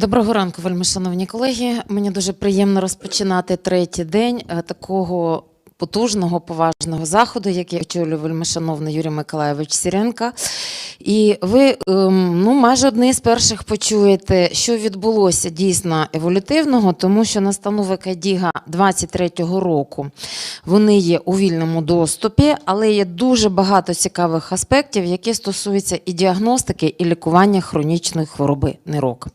Доброго ранку, вельми шановні колеги. Мені дуже приємно розпочинати третій день е, такого потужного, поважного заходу, який очолює вельми шановний Юрій Миколайович Сіренка. І ви ем, ну, майже одні з перших почуєте, що відбулося дійсно еволютивного, тому що настанови Кадіга 23-го року вони є у вільному доступі, але є дуже багато цікавих аспектів, які стосуються і діагностики, і лікування хронічної хвороби нирок.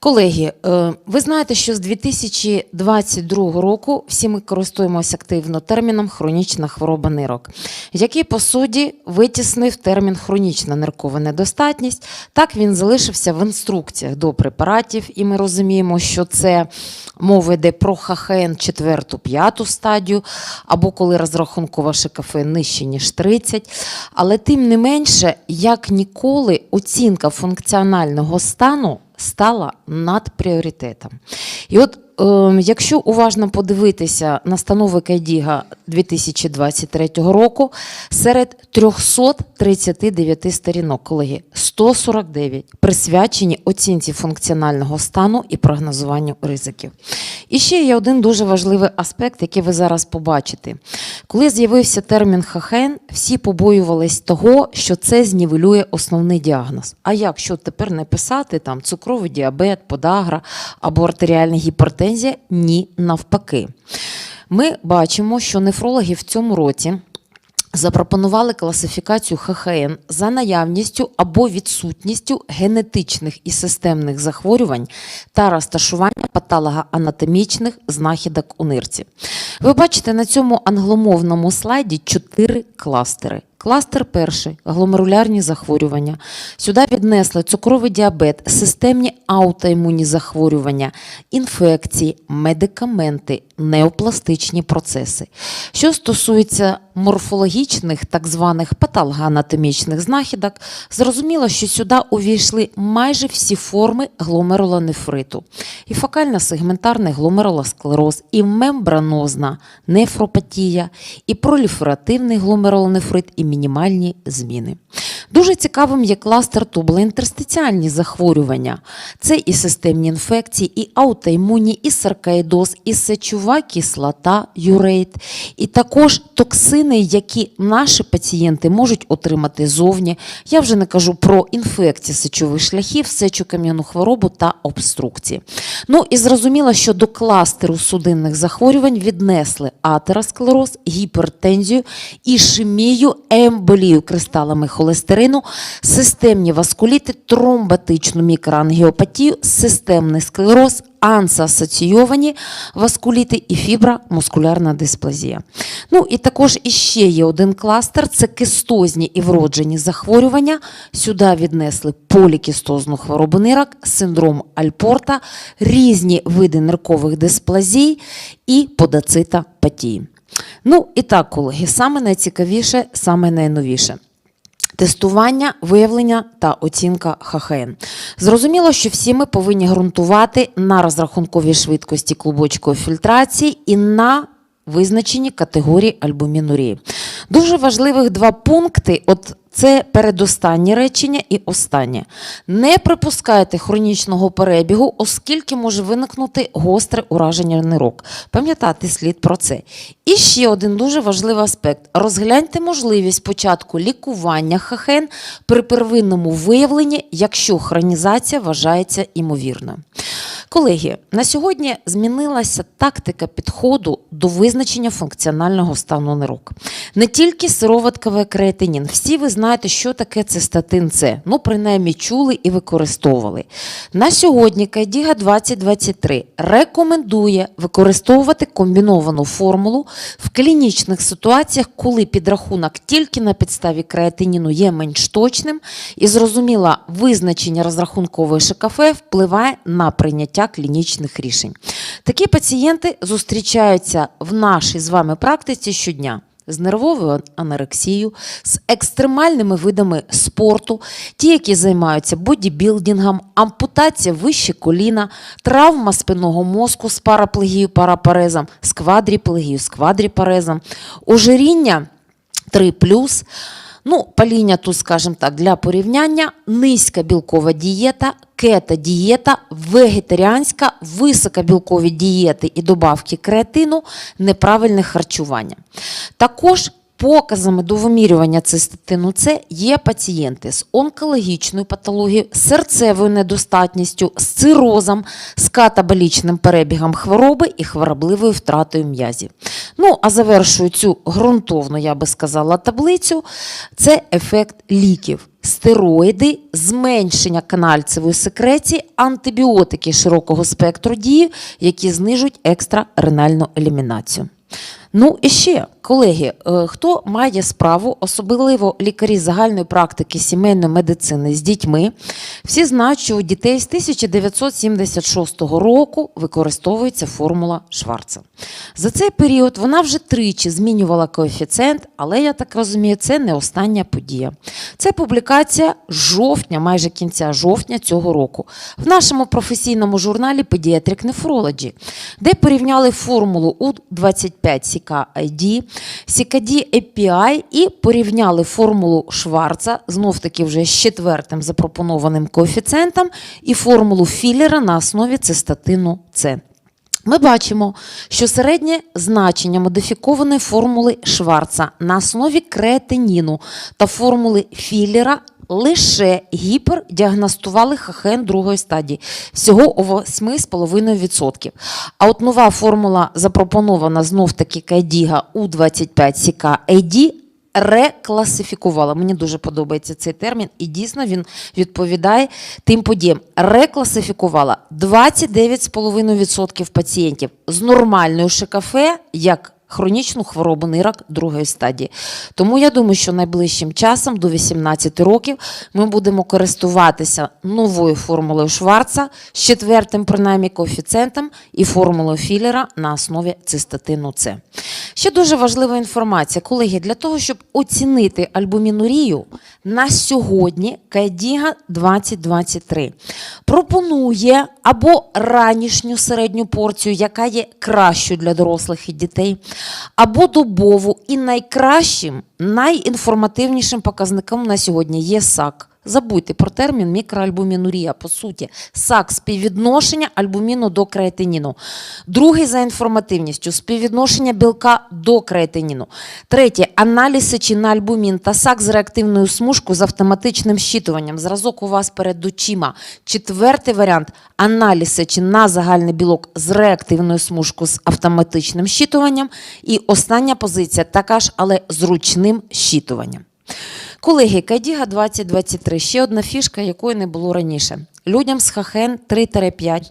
Колеги, е, ви знаєте, що з 2022 року всі ми користуємося активно терміном хронічна хвороба нирок, який по суті витіснив термін хронічна ниркова недостатність. Так він залишився в інструкціях до препаратів, і ми розуміємо, що це мова йде про ХХН 4-5 стадію, або коли розрахункова ШКФ нижче, ніж 30. Але тим не менше, як ніколи, оцінка функціонального стану стала над пріоритетом. І от якщо уважно подивитися настанови Кайдіга 2023 року, серед 339 сторінок, колеги, 149 присвячені оцінці функціонального стану і прогнозуванню ризиків. І ще є один дуже важливий аспект, який ви зараз побачите. Коли з'явився термін ХХН, всі побоювались того, що це знівелює основний діагноз. А як що тепер не писати там цукровий діабет, подагра або артеріальна гіпертензія? Ні, навпаки. Ми бачимо, що нефрологи в цьому році запропонували класифікацію ХХН за наявністю або відсутністю генетичних і системних захворювань та розташування патологоанатомічних знахідок у нирці. Ви бачите на цьому англомовному слайді чотири кластери. Кластер перший гломерулярні захворювання. Сюди віднесли цукровий діабет, системні аутоімунні захворювання, інфекції, медикаменти, неопластичні процеси. Що стосується морфологічних, так званих патологоанатомічних знахідок, зрозуміло, що сюди увійшли майже всі форми гломерулонефриту. І фокально-сегментарний гломерулосклероз, і мембранозна нефропатія, і проліферативний гломерулонефрит, і мінімальні зміни. Дуже цікавим є кластер тубулоінтерстиціальні захворювання. Це і системні інфекції, і аутоімунні, і саркаїдоз, і сечова кислота, юрейт, і також токсини, які наші пацієнти можуть отримати зовні. Я вже не кажу про інфекції сечових шляхів, сечокам'яну хворобу та обструкції. Ну і зрозуміло, що до кластеру судинних захворювань віднесли атеросклероз, гіпертензію, ішемію, емболію кристалами холестерину, системні васкуліти, тромботичну мікроангіопатію, системний склероз, ансоасоційовані васкуліти і фібромускулярна дисплазія. Ну і також іще є один кластер це кистозні і вроджені захворювання. Сюди віднесли полікістозну хворобу нирок, синдром Альпорта, різні види ниркових дисплазій і подацитопатії. Ну і так, колеги, саме найцікавіше, саме найновіше. Тестування, виявлення та оцінка ХХН. Зрозуміло, що всі ми повинні ґрунтувати на розрахунковій швидкості клубочкової фільтрації і на визначенні категорії альбумінурії. Дуже важливих два пункти. От це передостаннє речення і останнє. Не припускайте хронічного перебігу, оскільки може виникнути гостре ураження нирок. Пам'ятати слід про це. І ще один дуже важливий аспект: розгляньте можливість початку лікування ХХН при первинному виявленні, якщо хронізація вважається імовірною. Колеги, на сьогодні змінилася тактика підходу до визначення функціонального стану нирок. Не тільки сироватковий креатинін. Всі ви знаєте, що таке цистатин С. Ну, принаймні, чули і використовували. На сьогодні Кайдіга 2023 рекомендує використовувати комбіновану формулу в клінічних ситуаціях, коли підрахунок тільки на підставі креатиніну є менш точним і зрозуміло, визначення розрахункової ШКФ впливає на прийняття клінічних рішень. Такі пацієнти зустрічаються в нашій з вами практиці щодня. З нервовою анорексією, з екстремальними видами спорту, ті, які займаються бодібілдингом, ампутація вище коліна, травма спинного мозку з параплегією, парапарезом, з квадріплегією, з квадріпарезом, ожиріння 3 Ну, паління тут, скажімо так, для порівняння, низька білкова дієта, кето-дієта, вегетаріанська, високобілкові дієти і добавки креатину, неправильне харчування. Також Показами до вимірювання циститину С є пацієнти з онкологічною патологією, серцевою недостатністю, з цирозом, з катаболічним перебігом хвороби і хворобливою втратою м'язів. Ну, а завершую цю ґрунтовну, я би сказала, таблицю. Це ефект ліків. Стероїди, зменшення канальцевої секреції, антибіотики широкого спектру дії, які знижують екстраренальну елімінацію. Ну і ще, колеги, е, хто має справу, особливо лікарі загальної практики сімейної медицини з дітьми, всі знають, що у дітей з 1976 року використовується формула Шварца. За цей період вона вже тричі змінювала коефіцієнт, але я так розумію, це не остання подія. Це публікація жовтня, майже кінця жовтня цього року, в нашому професійному журналі Pediatric Nephrology, де порівняли формулу У25 CKID, CKD API і порівняли формулу Шварца, знов таки вже з четвертим запропонованим коефіцієнтом, і формулу Філлера на основі цистатину С. Ми бачимо, що середнє значення модифікованої формули Шварца на основі креатиніну та формули Філлера лише гіпердіагностували ХХН другої стадії, всього о 8,5%. А от нова формула запропонована знов таки Кайдіга У25СК AD рекласифікувала. Мені дуже подобається цей термін, і дійсно він відповідає тим подіям. Рекласифікувала 29,5% пацієнтів з нормальною ШКФ, як хронічну хворобу нирок другої стадії. Тому я думаю, що найближчим часом, до 18 років, ми будемо користуватися новою формулою Шварца з четвертим, принаймні, коефіцієнтом і формулою Філлера на основі цистатину С. Ще дуже важлива інформація, колеги, для того, щоб оцінити альбумінурію, на сьогодні Кайдіга 2023 пропонує або ранішню середню порцію, яка є кращою для дорослих і дітей, або добову і найкращим, найінформативнішим показником на сьогодні є САК. Забудьте про термін мікроальбумінурія. По суті, САК співвідношення альбуміну до креатиніну. Другий за інформативністю співвідношення білка до креатиніну. Третє аналіз сечі на альбумін та САК з реактивною смужкою з автоматичним щитуванням. Зразок у вас перед очима. Четвертий варіант аналіз на загальний білок з реактивною смужкою з автоматичним щитуванням. І остання позиція така ж, але з ручним щитуванням. Колеги, Кадіга 2023 ще одна фішка, якої не було раніше. Людям з ХХН 3-5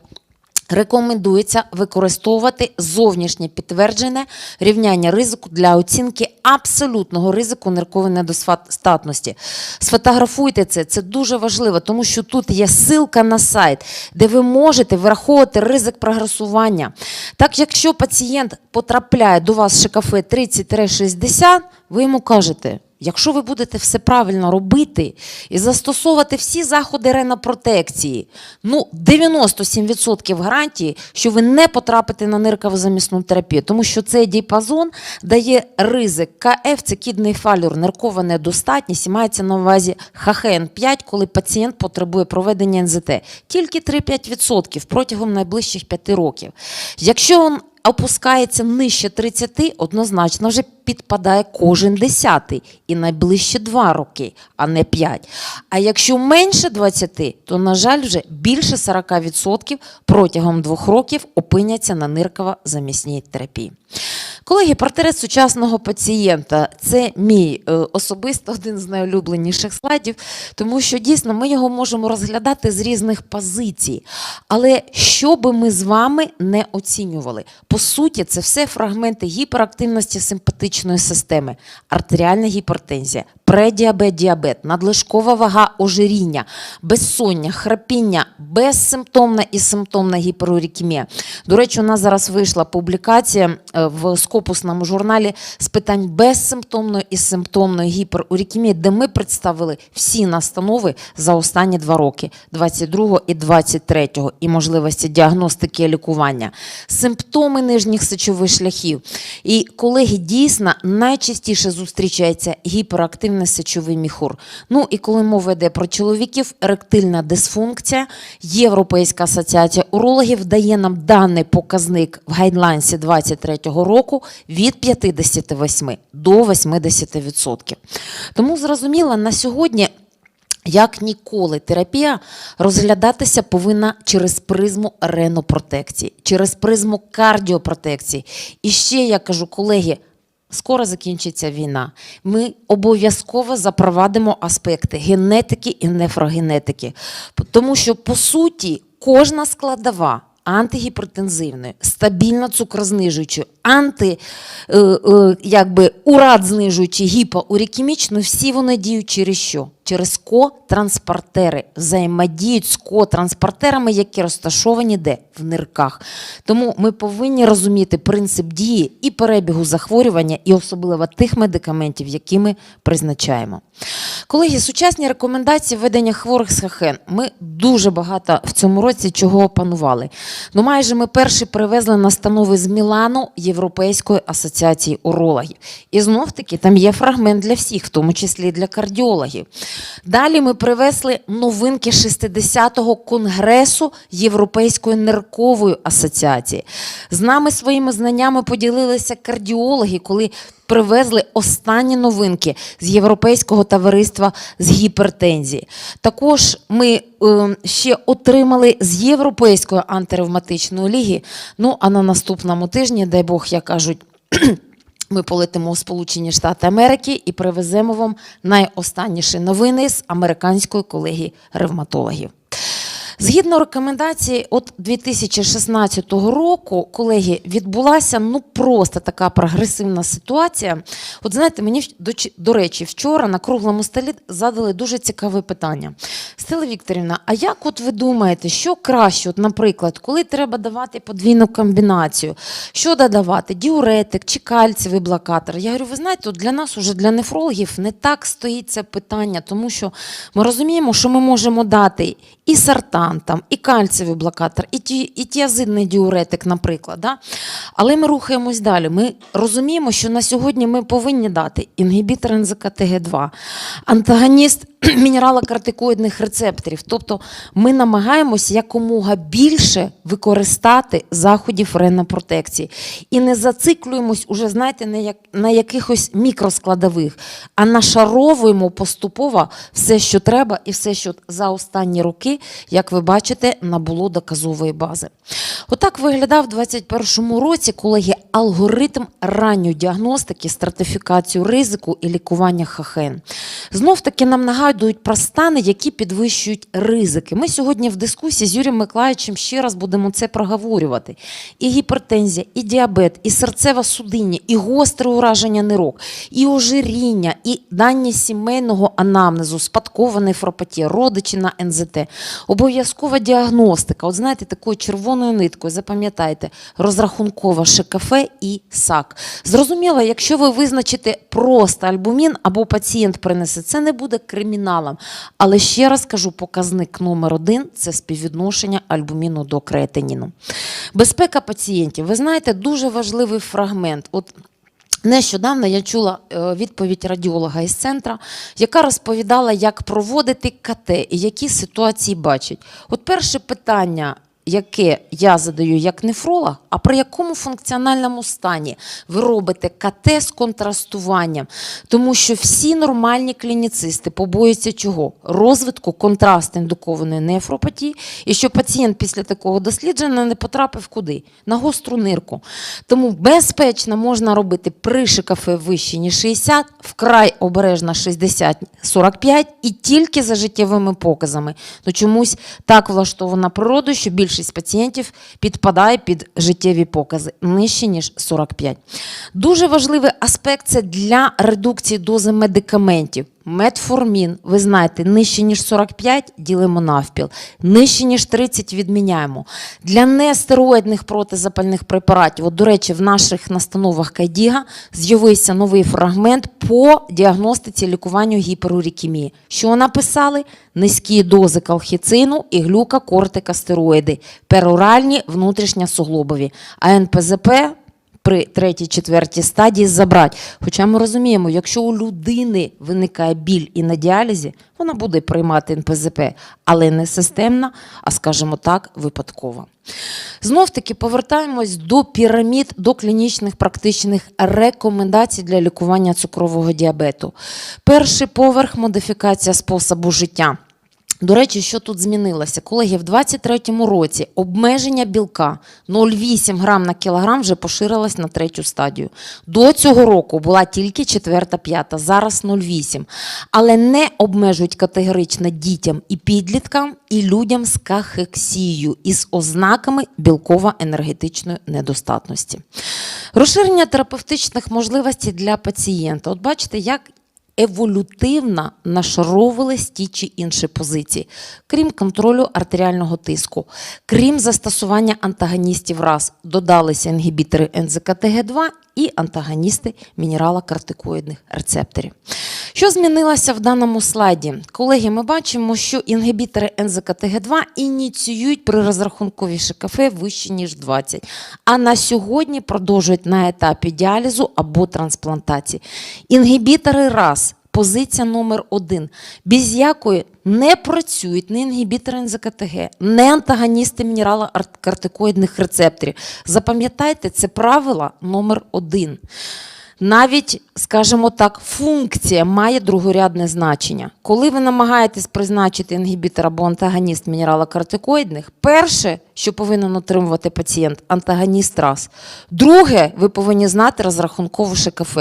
рекомендується використовувати зовнішнє підтверджене рівняння ризику для оцінки абсолютного ризику ниркової недостатності. Сфотографуйте це, це дуже важливо, тому що тут є ссылка на сайт, де ви можете враховувати ризик прогресування. Так, якщо пацієнт потрапляє до вас з ШКФ 30-60, ви йому кажете. Якщо ви будете все правильно робити і застосовувати всі заходи ренопротекції, ну 97% гарантії, що ви не потрапите на ниркову замісну терапію, тому що цей діапазон дає ризик КФ, це кідний фалюр, ниркова недостатність і мається на увазі ХХН5, коли пацієнт потребує проведення НЗТ. Тільки 3-5% протягом найближчих 5 років. Якщо опускається нижче 30, однозначно вже підпадає кожен десятий і найближче 2 роки, а не 5. А якщо менше 20, то, на жаль, вже більше 40% протягом 2 років опиняться на нирково-замісній терапії. Колеги, портрет сучасного пацієнта це мій е, особисто один з найулюбленіших слайдів, тому що дійсно ми його можемо розглядати з різних позицій. Але що би ми з вами не оцінювали, по суті, це все фрагменти гіперактивності симпатичної системи, артеріальна гіпертензія, предіабет, діабет, надлишкова вага ожиріння, безсоння, храпіння, безсимптомна і симптомна гіперурікемія. До речі, у нас зараз вийшла публікація е, в скопусному журналі з питань безсимптомної і симптомної гіперурікемії, де ми представили всі настанови за останні два роки 22 і 23 і можливості діагностики і лікування, симптоми нижніх сечових шляхів. І колеги дійсно найчастіше зустрічається гіперактивність первинний сечовий міхур. Ну і коли мова йде про чоловіків, еректильна дисфункція, Європейська асоціація урологів дає нам даний показник в гайдлайнсі 23-го року від 58 до 80%. Тому зрозуміло, на сьогодні як ніколи, терапія розглядатися повинна через призму ренопротекції, через призму кардіопротекції. І ще я кажу, колеги, скоро закінчиться війна. Ми обов'язково запровадимо аспекти генетики і нефрогенетики. Тому що, по суті, кожна складова антигіпертензивної, стабільно цукрознижуючої, анти, е, е, якби урад знижуючи гіпоурікімічну, всі вони діють через що? Через ко-транспортери, взаємодіють з ко-транспортерами, які розташовані де? В нирках. Тому ми повинні розуміти принцип дії і перебігу захворювання, і особливо тих медикаментів, які ми призначаємо. Колеги, сучасні рекомендації ведення хворих з ХХН. Ми дуже багато в цьому році чого опанували. Ну, майже ми перші привезли настанови з Мілану Європейської асоціації урологів. І знов таки там є фрагмент для всіх, в тому числі для кардіологів. Далі ми привезли новинки 60-го конгресу Європейської ниркової асоціації. З нами своїми знаннями поділилися кардіологи, коли привезли останні новинки з Європейського товариства з гіпертензії. Також ми е, ще отримали з Європейської антиревматичної ліги. Ну а на наступному тижні, дай Бог, як кажуть. Ми полетимо у Сполучені Штати Америки і привеземо вам найостанніші новини з американської колегії ревматологів. Згідно рекомендацій, от 2016 року, колеги, відбулася ну просто така прогресивна ситуація. От знаєте, мені до, до речі, вчора на круглому столі задали дуже цікаве питання. Стела Вікторівна, а як от ви думаєте, що краще, от, наприклад, коли треба давати подвійну комбінацію, що додавати? Діуретик чи кальцівий блокатор? Я говорю, ви знаєте, от для нас, уже для нефрологів, не так стоїть це питання, тому що ми розуміємо, що ми можемо дати і сартан, там, і кальцевий блокатор, і, ті, і тіазидний діуретик, наприклад. Да? Але ми рухаємось далі. Ми розуміємо, що на сьогодні ми повинні дати інгібітор НЗКТГ2, антагоніст мінералокортикоїдних рецепторів. Тобто ми намагаємося якомога більше використати заходів ренопротекції. І не зациклюємось уже, знаєте, на, як, на якихось мікроскладових, а нашаровуємо поступово все, що треба, і все, що за останні роки, як ви бачите, набуло доказової бази. Отак виглядав у 2021 році, колеги, алгоритм ранньої діагностики, стратифікацію ризику і лікування ХХН. Знов таки нам нагадують про стани, які підвищують ризики. Ми сьогодні в дискусії з Юрієм Миколаївичем ще раз будемо це проговорювати. І гіпертензія, і діабет, і серцева судиння, і гостре ураження нирок, і ожиріння, і дані сімейного анамнезу, спадкова нефропатія, родичі на НЗТ, обов'язкова діагностика. От знаєте, такою червоною ниткою, запам'ятайте, розрахункова ШКФ і САК. Зрозуміло, якщо ви визначите просто альбумін або пацієнт принесе, це не буде криміналом. Але ще раз кажу, показник номер один це співвідношення альбуміну до креатиніну. Безпека пацієнтів. Ви знаєте, дуже важливий фрагмент. От Нещодавно я чула е, відповідь радіолога із центра, яка розповідала, як проводити КТ і які ситуації бачить. От перше питання, яке я задаю як нефролог, а при якому функціональному стані ви робите КТ з контрастуванням? Тому що всі нормальні клініцисти побоюються чого? Розвитку контраст-індукованої нефропатії, і що пацієнт після такого дослідження не потрапив куди? На гостру нирку. Тому безпечно можна робити при ШКФ вище, ніж 60, вкрай обережно 60-45 і тільки за життєвими показами. Ну чомусь так влаштована природа, що більшість пацієнтів підпадає під життєві покази нижче, ніж 45. Дуже важливий аспект це для редукції дози медикаментів. Метформін, ви знаєте, нижче, ніж 45 ділимо навпіл, нижче, ніж 30 відміняємо. Для нестероїдних протизапальних препаратів, от, до речі, в наших настановах Кайдіга з'явився новий фрагмент по діагностиці лікуванню гіперурікемії. Що написали? Низькі дози калхіцину і глюкокортикостероїди, пероральні внутрішньосуглобові. А НПЗП при третій, четвертій стадії забрати. Хоча ми розуміємо, якщо у людини виникає біль і на діалізі, вона буде приймати НПЗП, але не системна, а скажімо так, випадкова. Знов таки повертаємось до пірамід, до клінічних практичних рекомендацій для лікування цукрового діабету. Перший поверх модифікація способу життя. До речі, що тут змінилося? Колеги, в 23-му році обмеження білка 0,8 грам на кілограм вже поширилось на третю стадію. До цього року була тільки четверта, п'ята, зараз 0,8. Але не обмежують категорично дітям і підліткам, і людям з кахексією із ознаками білково-енергетичної недостатності. Розширення терапевтичних можливостей для пацієнта. От бачите, як еволютивно нашаровувались ті чи інші позиції, крім контролю артеріального тиску, крім застосування антагоністів РАС, додалися інгібітори НЗКТГ2 і антагоністи мінерала кортикоїдних рецепторів. Що змінилося в даному слайді? Колеги, ми бачимо, що інгібітори НЗКТГ2 ініціюють при розрахунковій ШКФ вище, ніж 20, а на сьогодні продовжують на етапі діалізу або трансплантації. Інгібітори РАС позиція номер один, без якої не працюють ні інгібітори НЗКТГ, не антагоністи мінералокортикоїдних рецепторів. Запам'ятайте, це правило номер один. Навіть, скажімо так, функція має другорядне значення. Коли ви намагаєтесь призначити інгібітор або антагоніст мінералокортикоїдних, перше, що повинен отримувати пацієнт, антагоніст РАС. Друге, ви повинні знати розрахункову ШКФ.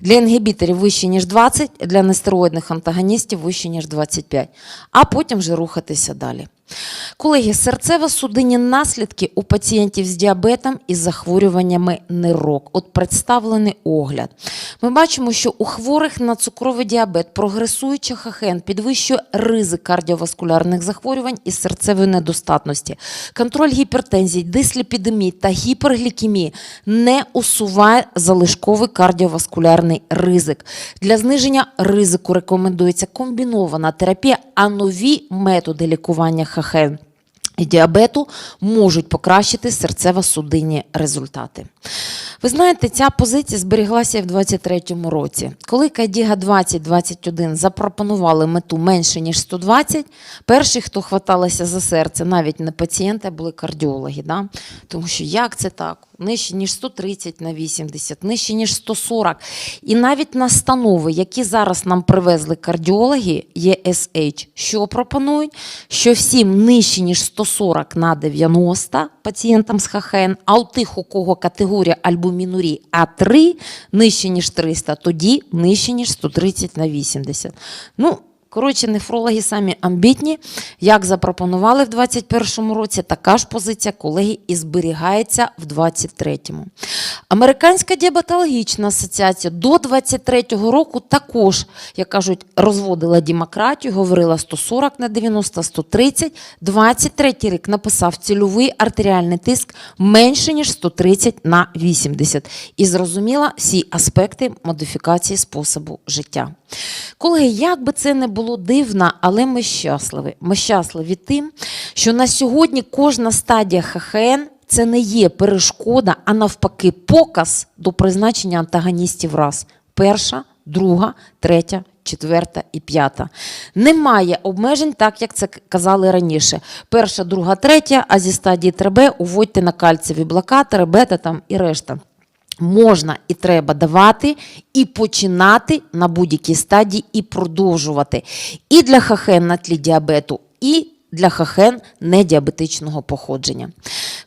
Для інгібіторів вище, ніж 20, для нестероїдних антагоністів вище, ніж 25. А потім вже рухатися далі. Колеги, серцево-судинні наслідки у пацієнтів з діабетом і захворюваннями нирок. От представлений огляд. Ми бачимо, що у хворих на цукровий діабет прогресуючий ХХН підвищує ризик кардіоваскулярних захворювань і серцевої недостатності. Контроль гіпертензії, дисліпідемії та гіперглікемії не усуває залишковий кардіоваскулярний ризик. Для зниження ризику рекомендується комбінована терапія, а нові методи лікування ХХН і діабету можуть покращити серцево-судинні результати. Ви знаєте, ця позиція зберіглася і в 2023 році. Коли Кайдіга 2021 запропонували мету менше, ніж 120, перші, хто хваталися за серце, навіть не пацієнти, а були кардіологи. Да? Тому що як це так? Нижче, ніж 130 на 80, нижче, ніж 140. І навіть настанови, які зараз нам привезли кардіологи, ЄСH, що пропонують? Що всім нижче, ніж 140 на 90 пацієнтам з ХХН, а у тих, у кого категорія альбумінурії А3 нижче, ніж 300, тоді нижче, ніж 130 на 80. Ну, Коротше, нефрологи самі амбітні. Як запропонували в 2021 році, така ж позиція колеги і зберігається в 2023. Американська діабетологічна асоціація до 2023 року також, як кажуть, розводила демократію, говорила 140 на 90, 130. 23 рік написав цільовий артеріальний тиск менше, ніж 130 на 80. І зрозуміла всі аспекти модифікації способу життя. Колеги, як би це не було дивно, але ми щасливі. Ми щасливі тим, що на сьогодні кожна стадія ХХН це не є перешкода, а навпаки, показ до призначення антагоністів раз. Перша, друга, третя, четверта і п'ята. Немає обмежень, так як це казали раніше. Перша, друга, третя, а зі стадії 3Б уводьте на кальцеві блокатори, бета там і решта. Можна і треба давати, і починати на будь-якій стадії, і продовжувати. І для хахен на тлі діабету, і для хахен недіабетичного походження.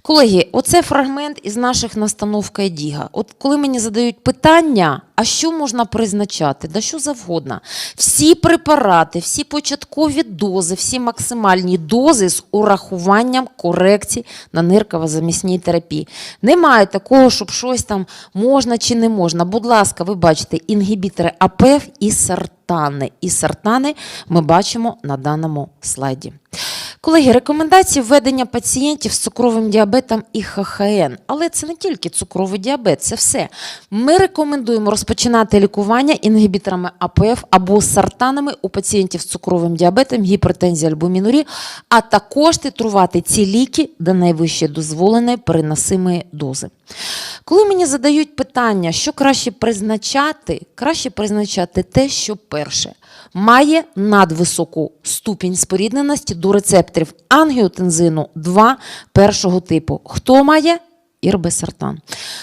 Колеги, оце фрагмент із наших настанов Кайдіга. От коли мені задають питання, а що можна призначати, да що завгодно, всі препарати, всі початкові дози, всі максимальні дози з урахуванням корекцій на нирково-замісній терапії. Немає такого, щоб щось там можна чи не можна. Будь ласка, ви бачите інгібітори АПФ і сартани. І сартани ми бачимо на даному слайді. Колеги, рекомендації введення пацієнтів з цукровим діабетом і ХХН. Але це не тільки цукровий діабет, це все. Ми рекомендуємо розпочинати лікування інгібіторами АПФ або сартанами у пацієнтів з цукровим діабетом, гіпертензії альбумінурі, а також титрувати ці ліки до найвище дозволеної переносимої дози. Коли мені задають питання, що краще призначати, краще призначати те, що перше має надвисоку ступінь спорідненості до рецепторів ангіотензину 2 першого типу. Хто має? Ірбесартан.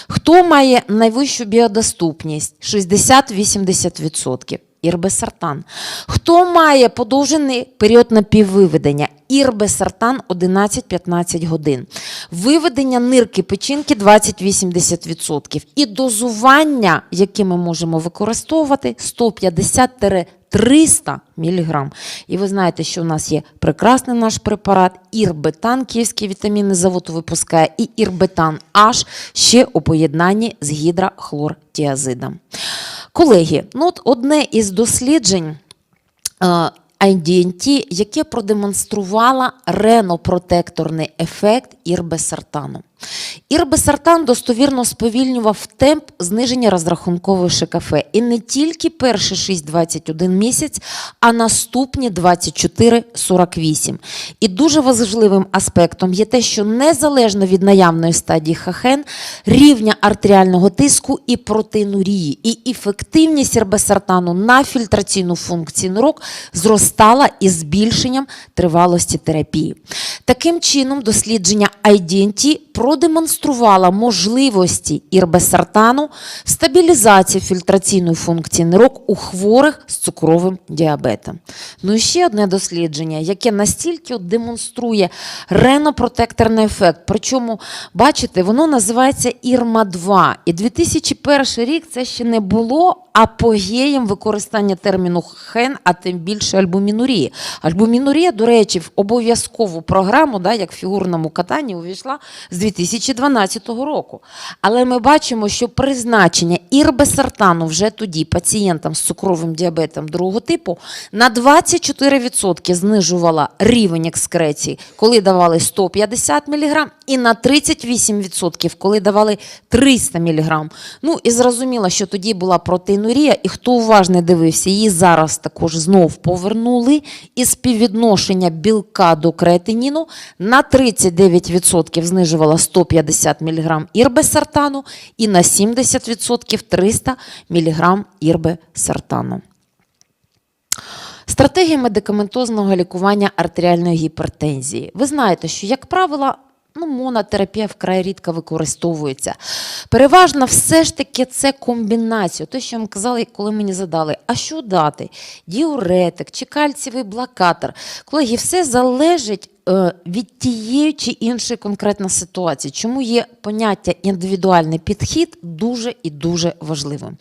Хто має найвищу біодоступність 60-80%? Ірбесартан. Хто має подовжений період напіввиведення? Ірбесартан 11-15 годин. Виведення нирки печінки 20-80%. І дозування, яке ми можемо використовувати, 150-300 мг. І ви знаєте, що у нас є прекрасний наш препарат Ірбетан, київський вітамінний завод випускає, і Ірбетан H ще у поєднанні з гідрохлортіазидом. Колеги, ну от одне із досліджень. е, IDNT, яке продемонструвало ренопротекторний ефект ірбесартану. Ірбесартан достовірно сповільнював темп зниження розрахункової ШКФ. І не тільки перші 6-21 місяць, а наступні 24-48. І дуже важливим аспектом є те, що незалежно від наявної стадії хахен, рівня артеріального тиску і протеїнурії, і ефективність ірбесартану на фільтраційну функцію нирок зростала із збільшенням тривалості терапії. Таким чином, дослідження IDNT продемонструвало можливості ірбесартану в стабілізації фільтраційної функції нирок у хворих з цукровим діабетом. Ну і ще одне дослідження, яке настільки демонструє ренопротекторний ефект. Причому, бачите, воно називається ІРМА-2. І 2001 рік це ще не було апогеєм використання терміну хен, а тим більше альбумінурії. Альбумінурія, до речі, в обов'язкову програму, да, як в фігурному катанні, увійшла з 2012 року. Але ми бачимо, що призначення ірбесартану вже тоді пацієнтам з цукровим діабетом другого типу на 24% знижувала рівень екскреції, коли давали 150 мг, і на 38%, коли давали 300 мг. Ну і зрозуміло, що тоді була протеїнурія, і хто уважно дивився, її зараз також знов повернули. І співвідношення білка до креатиніну на 39% знижувала 150 мг ірбесартану і на 70% 300 мг ірбесартану. Стратегія медикаментозного лікування артеріальної гіпертензії. Ви знаєте, що, як правило, ну, монотерапія вкрай рідко використовується. Переважно все ж таки це комбінація. Те, що вам казали, коли мені задали, а що дати? Діуретик чи кальцівий блокатор. Колеги, все залежить від тієї чи іншої конкретної ситуації. Чому є поняття індивідуальний підхід дуже і дуже важливим.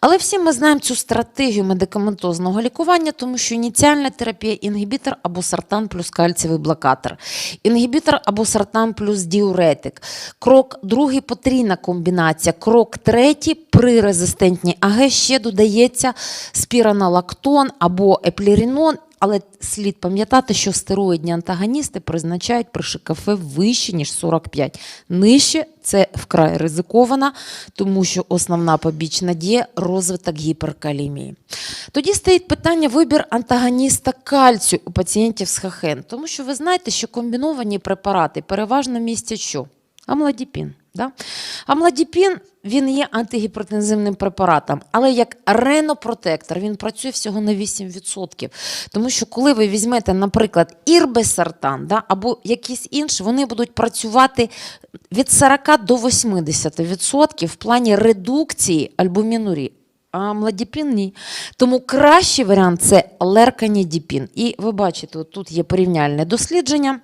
Але всі ми знаємо цю стратегію медикаментозного лікування, тому що ініціальна терапія інгібітор або сартан плюс кальцієвий блокатор, інгібітор або сартан плюс діуретик. Крок другий потрійна комбінація. Крок третій при резистентній АГ ще додається спіронолактон або еплірінон. Але слід пам'ятати, що стероїдні антагоністи призначають при ШКФ вище, ніж 45. Нижче це вкрай ризиковано, тому що основна побічна дія розвиток гіперкалімії. Тоді стоїть питання вибір антагоніста кальцію у пацієнтів з хахен, тому що ви знаєте, що комбіновані препарати переважно містять що? Амлодіпін. Да? Амлодіпін він є антигіпертензивним препаратом, але як ренопротектор він працює всього на 8%. Тому що коли ви візьмете, наприклад, ірбесартан да, або якісь інші, вони будуть працювати від 40 до 80% в плані редукції альбумінурії. А младіпін ні. Тому кращий варіант це лерканідіпін. І ви бачите, тут є порівняльне дослідження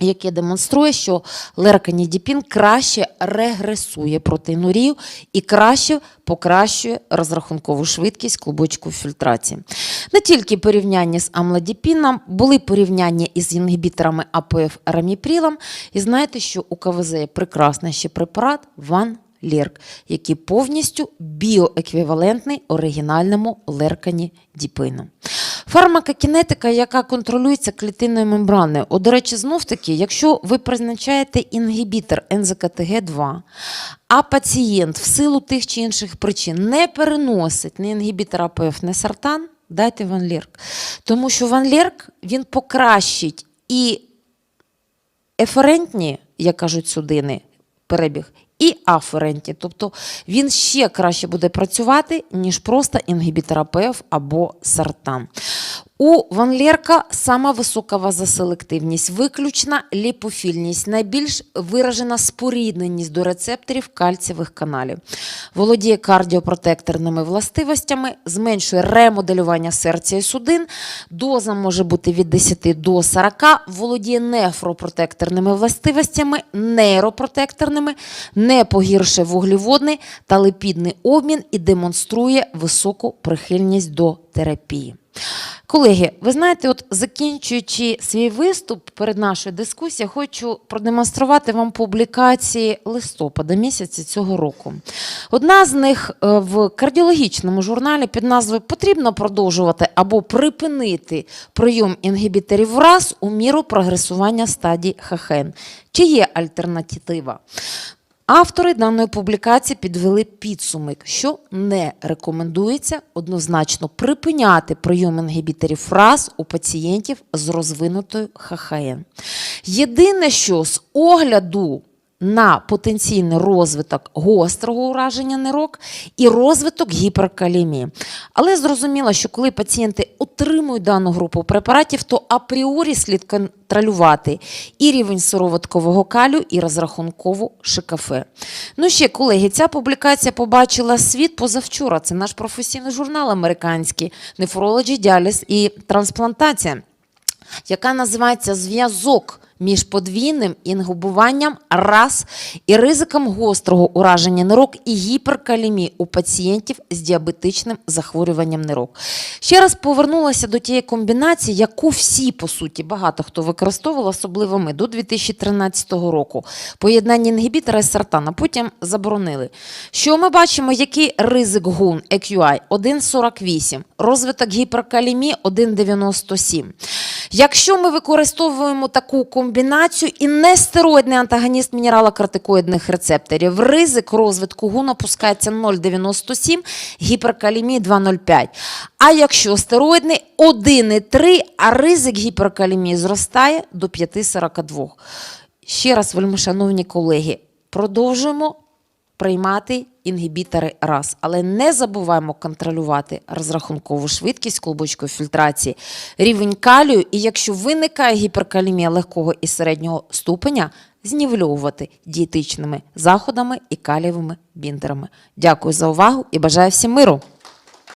яке демонструє, що лерканідіпін краще регресує протеїнурію і краще покращує розрахункову швидкість клубочку фільтрації. Не тільки порівняння з амлодіпіном, були порівняння із інгібіторами АПФ раміпрілом. І знаєте, що у КВЗ є прекрасний ще препарат Ван Лерк, який повністю біоеквівалентний оригінальному леркані діпину. Фармакокінетика, яка контролюється клітинною мембраною. О, до речі, знов таки, якщо ви призначаєте інгібітор НЗКТГ2, а пацієнт в силу тих чи інших причин не переносить ні інгібітор АПФ, ні сартан, дайте Ванлерк. Тому що Ванлерк він покращить і еферентні, як кажуть судини, перебіг. І аференті, тобто він ще краще буде працювати, ніж просто інгібітор або сартан. У ванлерка сама висока вазоселективність, виключна ліпофільність, найбільш виражена спорідненість до рецепторів кальцієвих каналів. Володіє кардіопротекторними властивостями, зменшує ремоделювання серця і судин. Доза може бути від 10 до 40, володіє нефропротекторними властивостями, нейропротекторними, не погіршує вуглеводний та липідний обмін і демонструє високу прихильність до терапії. Колеги, ви знаєте, от закінчуючи свій виступ перед нашою дискусією, хочу продемонструвати вам публікації листопада місяця цього року. Одна з них е, в кардіологічному журналі під назвою Потрібно продовжувати або припинити прийом інгібіторів ВРАС у міру прогресування стадій ХХН. Чи є альтернатива? Автори даної публікації підвели підсумок, що не рекомендується однозначно припиняти прийом інгібіторів фраз у пацієнтів з розвинутою ХХН. Єдине, що з огляду на потенційний розвиток гострого ураження нирок і розвиток гіперкалімії. Але зрозуміло, що коли пацієнти отримують дану групу препаратів, то апріорі слід контролювати і рівень сироваткового калю, і розрахункову ШКФ. Ну ще, колеги, ця публікація побачила світ позавчора. Це наш професійний журнал американський Nephrology, Dialysis і трансплантація яка називається зв'язок між подвійним інгубуванням раз і ризиком гострого ураження нирок і гіперкалімії у пацієнтів з діабетичним захворюванням нирок. Ще раз повернулася до тієї комбінації, яку всі, по суті, багато хто використовував, особливо ми, до 2013 року. Поєднання інгібітора і сартана, потім заборонили. Що ми бачимо, який ризик ГУН EQI 1,48, розвиток гіперкалімії 1,97. Якщо ми використовуємо таку комбінацію і нестероїдний антагоніст мінералокортикоїдних рецепторів, ризик розвитку ГУН опускається 0,97, гіперкалімії 2,05. А якщо стероїдний 1,3, а ризик гіперкалімії зростає до 5,42. Ще раз, вельмишановні колеги, продовжуємо приймати інгібітори раз, але не забуваємо контролювати розрахункову швидкість клубочкової фільтрації, рівень калію, і якщо виникає гіперкалімія легкого і середнього ступеня, знівельовувати дієтичними заходами і калієвими біндерами. Дякую за увагу і бажаю всім миру!